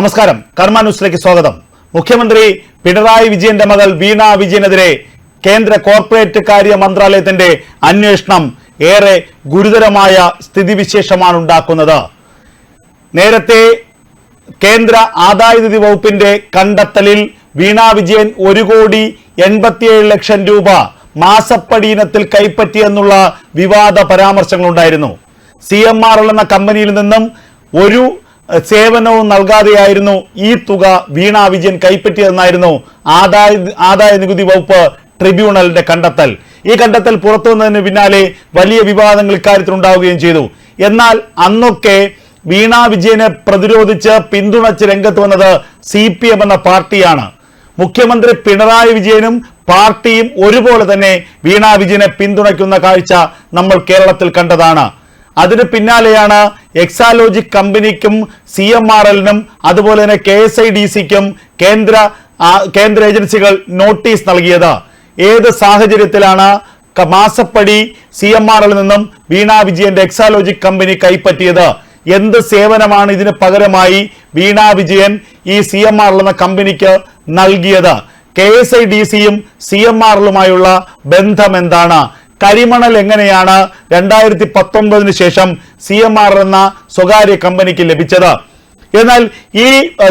നമസ്കാരം. കർമ്മ ന്യൂസിലേക്ക് സ്വാഗതം. മുഖ്യമന്ത്രി പിണറായി വിജയന്റെ മകൾ വീണ വിജയനെതിരെ കേന്ദ്ര കോർപ്പറേറ്റ് കാര്യ മന്ത്രാലയത്തിന്റെ അന്വേഷണം ഏറെ ഗുരുതരമായ സ്ഥിതിവിശേഷമാണ് ഉണ്ടാക്കുന്നത്. നേരത്തെ കേന്ദ്ര ആദായനിധി വകുപ്പിന്റെ കണ്ടെത്തലിൽ വീണ വിജയൻ ഒരു കോടി എൺപത്തിയേഴ് ലക്ഷം രൂപ മാസപ്പടി കൈപ്പറ്റിയെന്നുള്ള വിവാദ പരാമർശങ്ങളുണ്ടായിരുന്നു. സി എം ആർ എൽ എന്ന കമ്പനിയിൽ നിന്നും ഒരു സേവനവും നൽകാതെയായിരുന്നു ഈ തുക വീണ വിജയൻ കൈപ്പറ്റിയതെന്നായിരുന്നു ആദായ ആദായ നികുതി വകുപ്പ് ട്രിബ്യൂണലിന്റെ കണ്ടെത്തൽ. ഈ കണ്ടെത്തൽ പുറത്തു വന്നതിന് പിന്നാലെ വലിയ വിവാദങ്ങൾ ഇക്കാര്യത്തിൽ ഉണ്ടാവുകയും ചെയ്തു. എന്നാൽ അന്നൊക്കെ വീണ വിജയനെ പ്രതിരോധിച്ച് പിന്തുണച്ച് രംഗത്ത് വന്നത് സി പി എം എന്ന പാർട്ടിയാണ്. മുഖ്യമന്ത്രി പിണറായി വിജയനും പാർട്ടിയും ഒരുപോലെ തന്നെ വീണ വിജയനെ പിന്തുണയ്ക്കുന്ന കാഴ്ച നമ്മൾ കേരളത്തിൽ കണ്ടതാണ്. അതിന് പിന്നാലെയാണ് എക്സാലോജിക് കമ്പനിക്കും സി എം ആർ എല്ലിനും അതുപോലെ തന്നെ കെ എസ് ഐ ഡി സിക്കും കേന്ദ്ര കേന്ദ്ര ഏജൻസികൾ നോട്ടീസ് നൽകിയത്. ഏത് സാഹചര്യത്തിലാണ് മാസപ്പടി സി എം എല്ലിൽ നിന്നും വീണ വിജയന്റെ എക്സാലോജിക് കമ്പനി കൈപ്പറ്റിയത്? എന്ത് സേവനമാണ് ഇതിന് പകരമായി വീണ വിജയൻ ഈ സി എം ആർ എന്ന കമ്പനിക്ക് നൽകിയത്? കെ എസ് ഐ ഡി സിയും സി എം ആറിലുമായുള്ള ബന്ധം എന്താണ്? കരിമണൽ എങ്ങനെയാണ് രണ്ടായിരത്തി പത്തൊമ്പതിന് ശേഷം സി എം ആർ എന്ന സ്വകാര്യ കമ്പനിക്ക് ലഭിച്ചത്? എന്നാൽ ഈ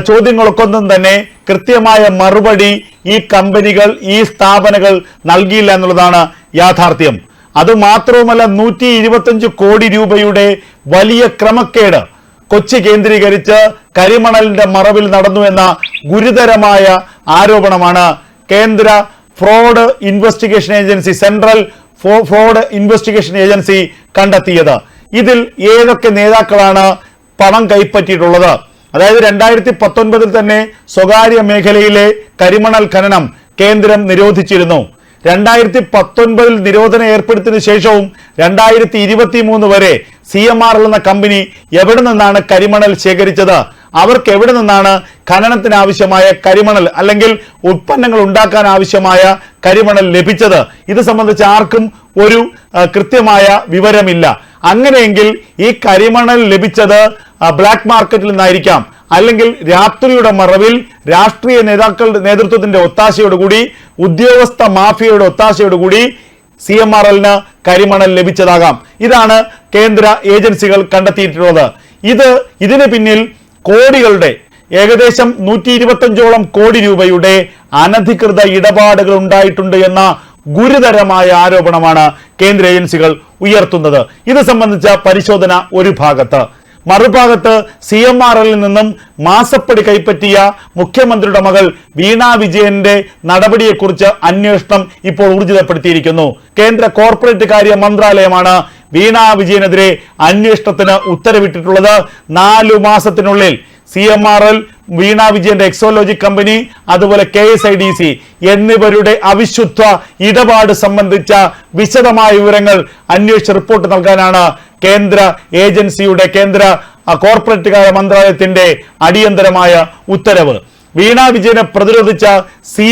ചോദ്യങ്ങൾക്കൊന്നും തന്നെ കൃത്യമായ മറുപടി ഈ കമ്പനികൾ ഈ സ്ഥാപനങ്ങൾ നൽകിയില്ല എന്നുള്ളതാണ് യാഥാർത്ഥ്യം. അതുമാത്രവുമല്ല നൂറ്റി ഇരുപത്തഞ്ച് കോടി രൂപയുടെ വലിയ ക്രമക്കേട് കൊച്ചി കേന്ദ്രീകരിച്ച് കരിമണലിന്റെ മറവിൽ നടന്നു എന്ന ഗുരുതരമായ ആരോപണമാണ് കേന്ദ്ര fraud investigation agency central fraud investigation agency കണ്ടെത്തിയത്. ഇതിൽ ഏതൊക്കെ നേതാക്കളാണ് പണം കൈപ്പറ്റിയിട്ടുള്ളത്? അതായത് രണ്ടായിരത്തി പത്തൊൻപതിൽ തന്നെ സ്വകാര്യ മേഖലയിലെ കരിമണൽ ഖനനം കേന്ദ്രം നിരോധിച്ചിരുന്നു. രണ്ടായിരത്തി പത്തൊൻപതിൽ നിരോധനം ഏർപ്പെടുത്തിയതിനു ശേഷവും രണ്ടായിരത്തി ഇരുപത്തി മൂന്ന് വരെ സി എം ആർ എന്ന കമ്പനി എവിടെ നിന്നാണ് കരിമണൽ ശേഖരിച്ചത്? അവർക്ക് എവിടെ നിന്നാണ് ഖനനത്തിന് ആവശ്യമായ കരിമണൽ അല്ലെങ്കിൽ ഉൽപ്പന്നങ്ങൾ ഉണ്ടാക്കാൻ ആവശ്യമായ കരിമണൽ ലഭിച്ചത്? ഇത് സംബന്ധിച്ച് ആർക്കും ഒരു കൃത്യമായ വിവരമില്ല. അങ്ങനെയെങ്കിൽ ഈ കരിമണൽ ലഭിച്ചത് ബ്ലാക്ക് മാർക്കറ്റിൽ നിന്നായിരിക്കാം. അല്ലെങ്കിൽ രാത്രിയുടെ മറവിൽ രാഷ്ട്രീയ നേതാക്കളുടെ നേതൃത്വത്തിന്റെ ഒത്താശയോടുകൂടി ഉദ്യോഗസ്ഥ മാഫിയയുടെ ഒത്താശയോടുകൂടി സി എം ആർ എല്ലിന് കരിമണൽ ലഭിച്ചതാകാം. ഇതാണ് കേന്ദ്ര ഏജൻസികൾ കണ്ടെത്തിയിട്ടുള്ളത്. ഇത് ഇതിന് പിന്നിൽ കോടികളുടെ ഏകദേശം നൂറ്റി ഇരുപത്തഞ്ചോളം കോടി രൂപയുടെ അനധികൃത ഇടപാടുകൾ ഉണ്ടായിട്ടുണ്ട് എന്ന ഗുരുതരമായ ആരോപണമാണ് കേന്ദ്ര ഏജൻസികൾ ഉയർത്തുന്നത്. ഇത് സംബന്ധിച്ച പരിശോധന ഒരു ഭാഗത്ത്. മറുഭാഗത്ത് സി എം ആർ എല്ലിൽ നിന്നും മാസപ്പടി കൈപ്പറ്റിയ മുഖ്യമന്ത്രിയുടെ മകൾ വീണ വിജയന്റെ നടപടിയെക്കുറിച്ച് അന്വേഷണം ഇപ്പോൾ ഊർജിതപ്പെടുത്തിയിരിക്കുന്നു. കേന്ദ്ര കോർപ്പറേറ്റ് കാര്യ മന്ത്രാലയമാണ് വീണ വിജയനെതിരെ അന്വേഷണത്തിന് ഉത്തരവിട്ടിട്ടുള്ളത് നാലു മാസത്തിനുള്ളിൽ. C M R L Veena വിജയന്റെ എക്സോലോജി കമ്പനി അതുപോലെ K S I D C എന്നിവരുടെ അവിശുദ്ധ ഇടപാട് സംബന്ധിച്ച വിശദമായ വിവരങ്ങൾ അന്വേഷിച്ച് റിപ്പോർട്ട് നൽകാനാണ് കേന്ദ്ര ഏജൻസിയുടെ കേന്ദ്ര കോർപ്പറേറ്റ് കാര്യ മന്ത്രാലയത്തിന്റെ അടിയന്തരമായ ഉത്തരവ്. വീണ വിജയനെ പ്രതിരോധിച്ച സി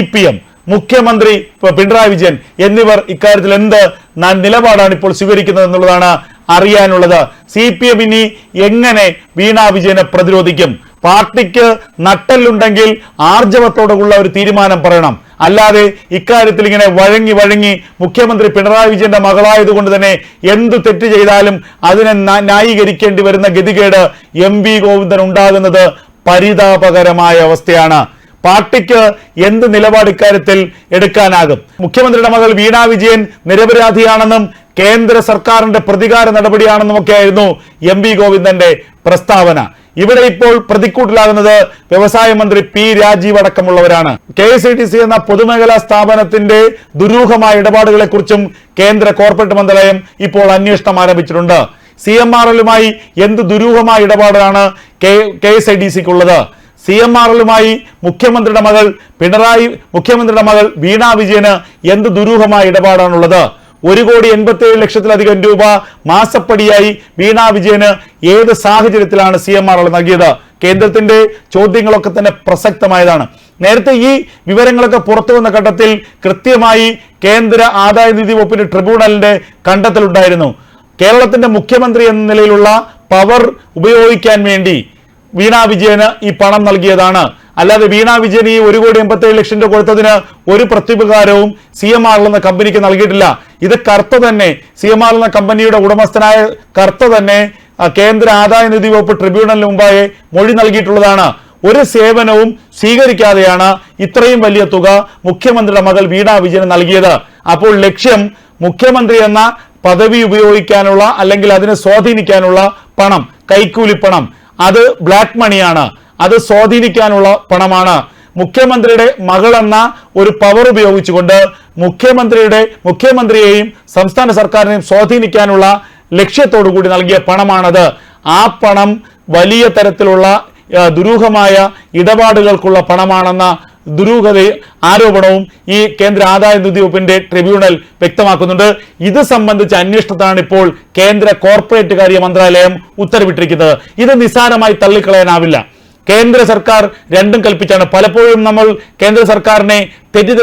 മുഖ്യമന്ത്രി പിണറായി വിജയൻ എന്നിവർ ഇക്കാര്യത്തിൽ എന്ത് നിലപാടാണ് ഇപ്പോൾ സ്വീകരിക്കുന്നത് എന്നുള്ളതാണ് അറിയാനുള്ളത്. സി പി എം ഇനി എങ്ങനെ വീണ വിജയനെ പ്രതിരോധിക്കും? പാർട്ടിക്ക് നട്ടല്ലുണ്ടെങ്കിൽ ആർജവത്തോടുള്ള ഒരു തീരുമാനം പറയണം. അല്ലാതെ ഇക്കാര്യത്തിൽ ഇങ്ങനെ വഴങ്ങി വഴങ്ങി മുഖ്യമന്ത്രി പിണറായി വിജയന്റെ മകളായതുകൊണ്ട് തന്നെ എന്തു തെറ്റ് ചെയ്താലും അതിനെ ന്യായീകരിക്കേണ്ടി വരുന്ന ഗതികേട് എം വി ഗോവിന്ദൻ ഉണ്ടാകുന്നത് പരിതാപകരമായ അവസ്ഥയാണ്. പാർട്ടിക്ക് എന്ത് നിലപാട് ഇക്കാര്യത്തിൽ എടുക്കാനാകും? മുഖ്യമന്ത്രിയുടെ മകൾ വീണ വിജയൻ നിരപരാധിയാണെന്നും കേന്ദ്ര സർക്കാരിന്റെ പ്രതികാര നടപടിയാണെന്നും ഒക്കെയായിരുന്നു എം വി ഗോവിന്ദന്റെ പ്രസ്താവന. ഇവിടെ ഇപ്പോൾ പ്രതിക്കൂട്ടിലാകുന്നത് വ്യവസായ മന്ത്രി P Rajeev അടക്കമുള്ളവരാണ്. K S E T C എന്ന പൊതുമേഖലാ സ്ഥാപനത്തിന്റെ ദുരൂഹമായ ഇടപാടുകളെ കുറിച്ചും കേന്ദ്ര കോർപ്പറേറ്റ് മന്ത്രാലയം ഇപ്പോൾ അന്വേഷണം ആരംഭിച്ചിട്ടുണ്ട്. സി എം ആർ എല്ലുമായി എന്ത് ദുരൂഹമായ ഇടപാടാണ് കെ എസ് ഐ ഡി സിക്കുള്ളത്? സി എം ആർ എല്ലുമായി മുഖ്യമന്ത്രിയുടെ മകൾ പിണറായി മുഖ്യമന്ത്രിയുടെ മകൾ വീണ വിജയന് എന്ത് ദുരൂഹമായ ഇടപാടാണുള്ളത്? ഒരു കോടി എൺപത്തി ഏഴ് ലക്ഷത്തിലധികം രൂപ മാസപ്പടിയായി വീണ വിജയന് ഏത് സാഹചര്യത്തിലാണ് സി എം ആർ നൽകിയത്? കേന്ദ്രത്തിന്റെ ചോദ്യങ്ങളൊക്കെ തന്നെ പ്രസക്തമായതാണ്. നേരത്തെ ഈ വിവരങ്ങളൊക്കെ പുറത്തു വന്ന ഘട്ടത്തിൽ കൃത്യമായി കേന്ദ്ര ആദായ നികുതി വകുപ്പിന്റെ ട്രിബ്യൂണലിന്റെ കണ്ടെത്തലുണ്ടായിരുന്നു. കേരളത്തിന്റെ മുഖ്യമന്ത്രി എന്ന നിലയിലുള്ള പവർ ഉപയോഗിക്കാൻ വേണ്ടി വീണ വിജയന് ഈ പണം നൽകിയതാണ്. അല്ലാതെ വീണ വിജയൻ ഈ ഒരു കോടി എൺപത്തേഴ് ലക്ഷം രൂപ കൊടുത്തതിന് ഒരു പ്രത്യുപകാരവും സി എം ആർ എന്ന കമ്പനിക്ക് നൽകിയിട്ടില്ല. ഇത് കർത്ത തന്നെ സി എം ആർ എന്ന കമ്പനിയുടെ ഉടമസ്ഥനായ കർത്ത തന്നെ കേന്ദ്ര ആദായ നിധി വകുപ്പ് ട്രിബ്യൂണലിന് മുമ്പായി മൊഴി നൽകിയിട്ടുള്ളതാണ്. ഒരു സേവനവും സ്വീകരിക്കാതെയാണ് ഇത്രയും വലിയ തുക മുഖ്യമന്ത്രിയുടെ മകൾ വീണ വിജയന് നൽകിയത്. അപ്പോൾ ലക്ഷ്യം മുഖ്യമന്ത്രി എന്ന പദവി ഉപയോഗിക്കാനുള്ള അല്ലെങ്കിൽ അതിനെ സ്വാധീനിക്കാനുള്ള പണം കൈക്കൂലി പണം. അത് ബ്ലാക്ക് മണിയാണ് അത് സ്വാധീനിക്കാനുള്ള പണമാണ്. മുഖ്യമന്ത്രിയുടെ മകളെന്ന ഒരു പവർ ഉപയോഗിച്ചുകൊണ്ട് മുഖ്യമന്ത്രിയുടെ മുഖ്യമന്ത്രിയെയും സംസ്ഥാന സർക്കാരിനെയും സ്വാധീനിക്കാനുള്ള ലക്ഷ്യത്തോടു കൂടി നൽകിയ പണമാണത്. ആ പണം വലിയ തരത്തിലുള്ള ദുരൂഹമായ ഇടപാടുകൾക്കുള്ള പണമാണെന്ന ദുരൂഹത ആരോപണവും ഈ കേന്ദ്ര ആദായ നികുതി വകുപ്പിന്റെ ട്രിബ്യൂണൽ വ്യക്തമാക്കുന്നുണ്ട്. ഇത് സംബന്ധിച്ച അന്വേഷണത്താണ് ഇപ്പോൾ കേന്ദ്ര കോർപ്പറേറ്റ് കാര്യ മന്ത്രാലയം ഉത്തരവിട്ടിരിക്കുന്നത്. ഇത് നിസ്സാരമായി തള്ളിക്കളയാനാവില്ല. കേന്ദ്ര സർക്കാർ രണ്ടും കൽപ്പിച്ചാണ്. പലപ്പോഴും നമ്മൾ കേന്ദ്ര സർക്കാരിനെ തെറ്റി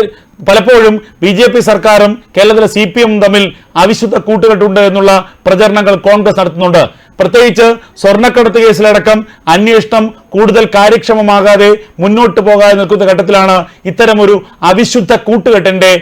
പലപ്പോഴും ബി ജെ പി സർക്കാരും കേരളത്തിലെ സി പി എമ്മും തമ്മിൽ അവിശുദ്ധ കൂട്ടുകെട്ടുണ്ട് എന്നുള്ള പ്രചരണങ്ങൾ കോൺഗ്രസ് നടത്തുന്നുണ്ട്. പ്രത്യേകിച്ച് സ്വർണക്കടത്ത് കേസിലടക്കം അന്വേഷണം കൂടുതൽ കാര്യക്ഷമമാകാതെ മുന്നോട്ട് പോകാതെ നിൽക്കുന്ന ഘട്ടത്തിലാണ് ഇത്തരമൊരു അവിശുദ്ധ കൂട്ടുകെട്ടിന്റെ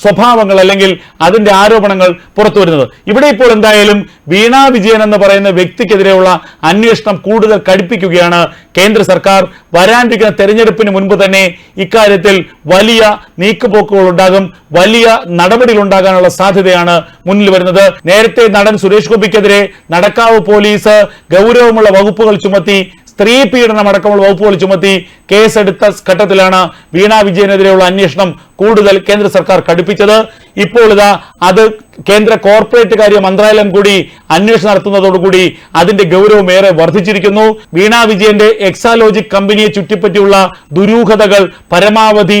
സ്വഭാവങ്ങൾ അല്ലെങ്കിൽ അതിന്റെ ആരോപണങ്ങൾ പുറത്തു വരുന്നത്. ഇവിടെ ഇപ്പോൾ എന്തായാലും വീണാ വിജയൻ എന്ന് പറയുന്ന വ്യക്തിക്കെതിരെയുള്ള അന്വേഷണം കൂടുതൽ കടുപ്പിക്കുകയാണ് കേന്ദ്ര സർക്കാർ. വരാനിരിക്കുന്ന തെരഞ്ഞെടുപ്പിന് മുൻപ് തന്നെ ഇക്കാര്യത്തിൽ വലിയ നീക്കുപോക്കുകൾ ഉണ്ടാകും വലിയ നടപടികൾ ഉണ്ടാകാനുള്ള സാധ്യതയാണ് മുന്നിൽ വരുന്നത്. നേരത്തെ നടൻ സുരേഷ് ഗോപിക്കെതിരെ നടക്കാവ് പോലീസ് ഗൗരവമുള്ള വകുപ്പുകൾ ചുമത്തി സ്ത്രീ പീഡനം അടക്കമുള്ള വകുപ്പുകൾ ചുമത്തി കേസെടുത്ത ഘട്ടത്തിലാണ് വീണ വിജയനെതിരെയുള്ള അന്വേഷണം കൂടുതൽ കേന്ദ്ര സർക്കാർ കടുപ്പിച്ചത് ഇപ്പോൾ ഇതാ അത് കേന്ദ്ര കോർപ്പറേറ്റ് കാര്യ മന്ത്രാലയം കൂടി അന്വേഷണം നടത്തുന്നതോടുകൂടി അതിന്റെ ഗൗരവം ഏറെ വർദ്ധിച്ചിരിക്കുന്നു. വീണ വിജയന്റെ എക്സാലോജിക് കമ്പനിയെ ചുറ്റിപ്പറ്റിയുള്ള ദുരൂഹതകൾ പരമാവധി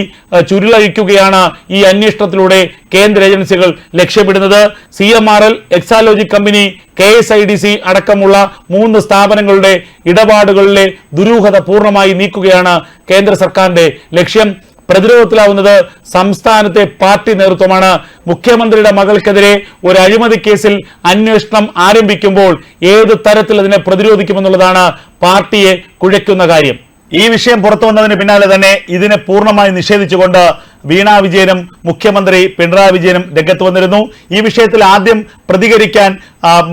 ചുരുളഴിക്കുകയാണ് ഈ അന്വേഷണത്തിലൂടെ കേന്ദ്ര ഏജൻസികൾ ലക്ഷ്യമിടുന്നത്. C M R L Exalogic company K S I D C അടക്കമുള്ള മൂന്ന് സ്ഥാപനങ്ങളുടെ ഇടപാടുകളിലെ ദുരൂഹത പൂർണമായി നീക്കുകയാണ് കേന്ദ്ര സർക്കാരിന്റെ ലക്ഷ്യം. പ്രതിരോധത്തിലാവുന്നത് സംസ്ഥാനത്തെ പാർട്ടി നേതൃത്വമാണ്. മുഖ്യമന്ത്രിയുടെ മകൾക്കെതിരെ ഒരു അഴിമതി കേസിൽ അന്വേഷണം ആരംഭിക്കുമ്പോൾ ഏത് തരത്തിൽ അതിനെ പ്രതിരോധിക്കുമെന്നുള്ളതാണ് പാർട്ടിയെ കുഴയ്ക്കുന്ന കാര്യം. ഈ വിഷയം പുറത്തു വന്നതിന് പിന്നാലെ തന്നെ ഇതിനെ പൂർണമായി നിഷേധിച്ചുകൊണ്ട് വീണ വിജയനും മുഖ്യമന്ത്രി പിണറായി വിജയനും രംഗത്ത് വന്നിരുന്നു. ഈ വിഷയത്തിൽ ആദ്യം പ്രതികരിക്കാൻ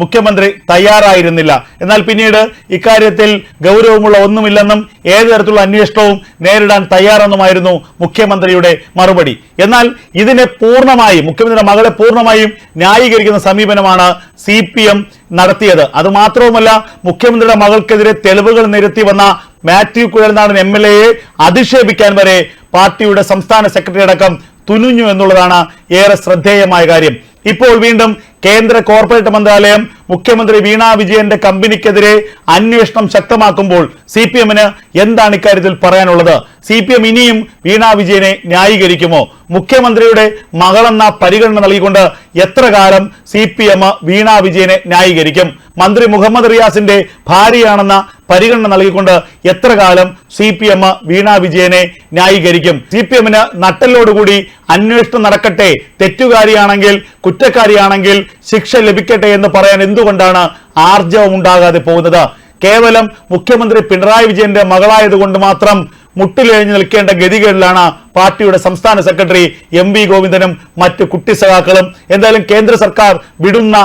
മുഖ്യമന്ത്രി തയ്യാറായിരുന്നില്ല. എന്നാൽ പിന്നീട് ഇക്കാര്യത്തിൽ ഗൗരവമുള്ള ഒന്നുമില്ലെന്നും ഏത് തരത്തിലുള്ള അന്വേഷണവും നേരിടാൻ തയ്യാറെന്നുമായിരുന്നു മുഖ്യമന്ത്രിയുടെ മറുപടി. എന്നാൽ ഇതിനെ പൂർണമായും മുഖ്യമന്ത്രിയുടെ മകളെ പൂർണമായും ന്യായീകരിക്കുന്ന സമീപനമാണ് സി പി എം നടത്തിയത്. അതുമാത്രവുമല്ല മുഖ്യമന്ത്രിയുടെ മകൾക്കെതിരെ തെളിവുകൾ നിരത്തി വന്ന മാത്യു കുഴൽനാടൻ എം എൽ എയെ അധിക്ഷേപിക്കാൻ വരെ പാർട്ടിയുടെ സംസ്ഥാന സെക്രട്ടറി അടക്കം തുനിഞ്ഞു എന്നുള്ളതാണ് ഏറെ ശ്രദ്ധേയമായ കാര്യം. ഇപ്പോൾ വീണ്ടും കേന്ദ്ര കോർപ്പറേറ്റ് മന്ത്രാലയം മുഖ്യമന്ത്രി വീണ വിജയന്റെ കമ്പനിക്കെതിരെ അന്വേഷണം ശക്തമാക്കുമ്പോൾ സി പി എമ്മിന് എന്താണ് ഇക്കാര്യത്തിൽ പറയാനുള്ളത്? സി പി എം ഇനിയും വീണ വിജയനെ ന്യായീകരിക്കുമോ? മുഖ്യമന്ത്രിയുടെ മകളെന്ന പരിഗണന നൽകിക്കൊണ്ട് എത്ര കാലം സി പി എം വീണ വിജയനെ ന്യായീകരിക്കും? മന്ത്രി മുഹമ്മദ് റിയാസിന്റെ ഭാര്യയാണെന്ന പരിഗണന നൽകിക്കൊണ്ട് എത്ര കാലം സി പി എം വീണ വിജയനെ ന്യായീകരിക്കും? സി പി എമ്മിന് നട്ടലോടുകൂടി അന്വേഷണം നടക്കട്ടെ. തെറ്റുകാരിയാണെങ്കിൽ കുറ്റക്കാരിയാണെങ്കിൽ ശിക്ഷ ലഭിക്കട്ടെ എന്ന് പറയാൻ എന്തുകൊണ്ടാണ് ആർജവം ഉണ്ടാകാതെ പോകുന്നത്? കേവലം മുഖ്യമന്ത്രി പിണറായി വിജയന്റെ മകളായതുകൊണ്ട് മാത്രം മുട്ടിലെഴിഞ്ഞു നിൽക്കേണ്ട ഗതികേടിലാണ് പാർട്ടിയുടെ സംസ്ഥാന സെക്രട്ടറി എം വി ഗോവിന്ദനും മറ്റ് കുട്ടി സഖാക്കളും. എന്തായാലും കേന്ദ്ര സർക്കാർ വിടുന്ന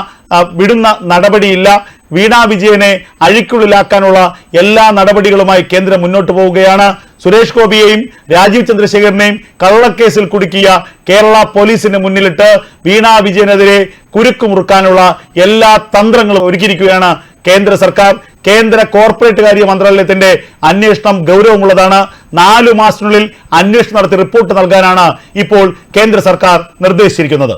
വിടുന്ന നടപടിയില്ല. വീണ വിജയനെ അഴിക്കുള്ളിലാക്കാനുള്ള എല്ലാ നടപടികളുമായി കേന്ദ്രം മുന്നോട്ട് പോവുകയാണ്. സുരേഷ് ഗോപിയെയും രാജീവ് ചന്ദ്രശേഖരനെയും കള്ളക്കേസിൽ കുടുക്കിയ കേരള പോലീസിന് മുന്നിലിട്ട് വീണാ വിജയനെതിരെ കുരുക്കുമുറുക്കാനുള്ള എല്ലാ തന്ത്രങ്ങളും ഒരുക്കിയിരിക്കുകയാണ് കേന്ദ്ര സർക്കാർ. കേന്ദ്ര കോർപ്പറേറ്റ് കാര്യ മന്ത്രാലയത്തിന്റെ അന്വേഷണം ഗൗരവമുള്ളതാണ്. നാലു മാസത്തിനുള്ളിൽ അന്വേഷണം നടത്തി റിപ്പോർട്ട് നൽകാനാണ് ഇപ്പോൾ കേന്ദ്ര സർക്കാർ നിർദ്ദേശിച്ചിരിക്കുന്നത്.